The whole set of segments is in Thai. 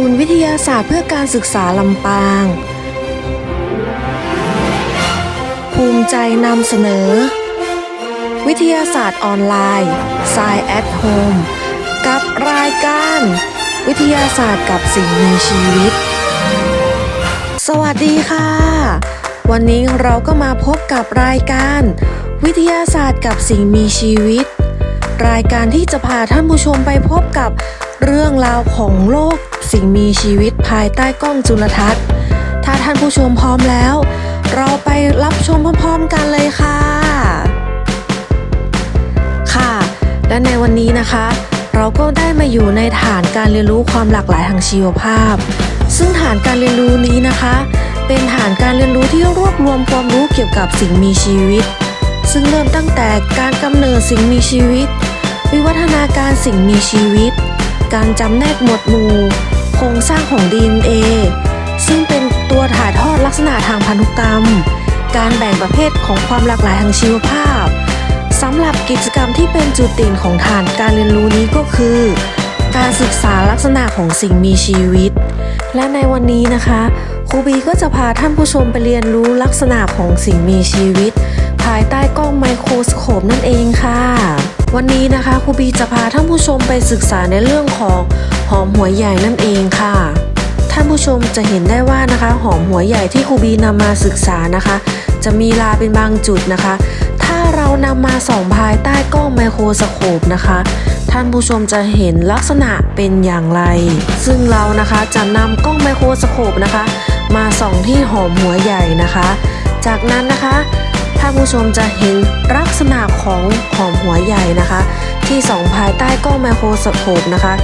ูนย์วิทยาศาสตร์เพื่อการศึกษาลำปาง ภูมิใจนำเสนอ วิทยาศาสตร์ออนไลน์ Science at Home กับรายการ วิทยาศาสตร์กับสิ่งมีชีวิต สวัสดีค่ะ วันนี้เราก็มาพบกับรายการ วิทยาศาสตร์กับสิ่งมีชีวิต รายการที่จะพาท่านผู้ชมไปพบกับ เรื่องราวของโลกสิ่งมีชีวิตภายใต้กล้องจุลทรรศน์ ถ้าท่านผู้ชมพร้อมแล้ว เราไปรับชมพร้อมๆกันเลยค่ะ ค่ะ และในวันนี้นะคะ เราก็ได้มาอยู่ในฐานการเรียนรู้ความหลากหลายทางชีวภาพ ซึ่งฐานการเรียนรู้นี้นะคะ เป็นฐานการเรียนรู้ที่รวบรวมความรู้เกี่ยวกับสิ่งมีชีวิต ซึ่งเริ่มตั้งแต่การกำเนิดสิ่งมีชีวิต วิวัฒนาการสิ่งมีชีวิต การจำแนกหมวดหมู่ โครงสร้างของ DNA ซึ่งเป็นตัวถ่ายทอดลักษณะทางพันธุกรรม การแบ่งประเภทของความหลากหลายทางชีวภาพสำหรับกิจกรรมที่เป็นจุดเด่นของฐานการเรียนรู้นี้ก็คือ การศึกษาลักษณะของสิ่งมีชีวิต และในวันนี้นะคะครูบีก็จะพาท่านผู้ชมไปเรียนรู้ลักษณะของสิ่งมีชีวิต ภายใต้กล้องไมโครสโคปนั่นเองค่ะ วันนี้นะคะครูบีจะพาท่านผู้ชมไปศึกษาในเรื่องของหอมหัวใหญ่นั่นเองค่ะ ท่านผู้ชมจะเห็นได้ว่านะคะหอมหัวใหญ่ที่ครูบีนำมาศึกษานะคะ จะมีลาเป็นบางจุดนะคะ ถ้าเรานำมาส่องภายใต้กล้องไมโครสโคปนะคะ ท่านผู้ชมจะเห็นลักษณะเป็นอย่างไร ซึ่งเรานะคะจะนำกล้องไมโครสโคปนะคะ มาส่องที่หอมหัวใหญ่นะคะ จากนั้นนะคะานผู้ชมจะเห็นลักษณะของหอมหัวใหญ่นะคะ ที่ส่องภายใต้กล้องไมโครสโคปนะคะ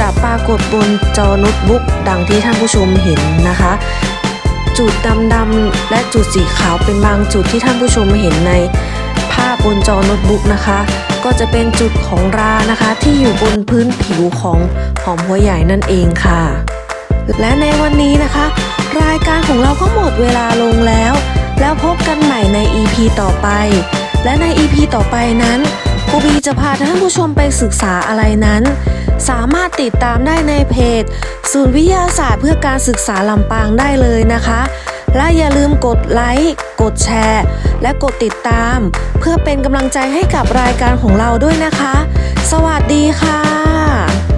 จะปรากฏบนจอโน้ตบุ๊กดังที่ท่านผู้ชมเห็นนะคะ จุดดำๆและจุดสีขาวเป็นบางจุดที่ท่านผู้ชมเห็นในภาพบนจอโน้ตบุ๊กนะคะ ก็จะเป็นจุดของรานะคะ ที่อยู่บนพื้นผิวของหอมหัวใหญ่นั่นเองค่ะ และในวันนี้นะคะ รายการของเราก็หมดเวลาลงแล้ว แล้วพบกันใหม่ใน EP ต่อไป และใน EP ต่อไปนั้นครูบีจะพาท่านผู้ชมไปศึกษาอะไรนั้น สามารถติดตามได้ในเพจ ศูนย์วิทยาศาสตร์เพื่อการศึกษาลำปางได้เลยนะคะ และอย่าลืมกดไลค์กดแชร์ และกดติดตาม เพื่อเป็นกำลังใจให้กับรายการของเราด้วยนะคะ สวัสดีค่ะ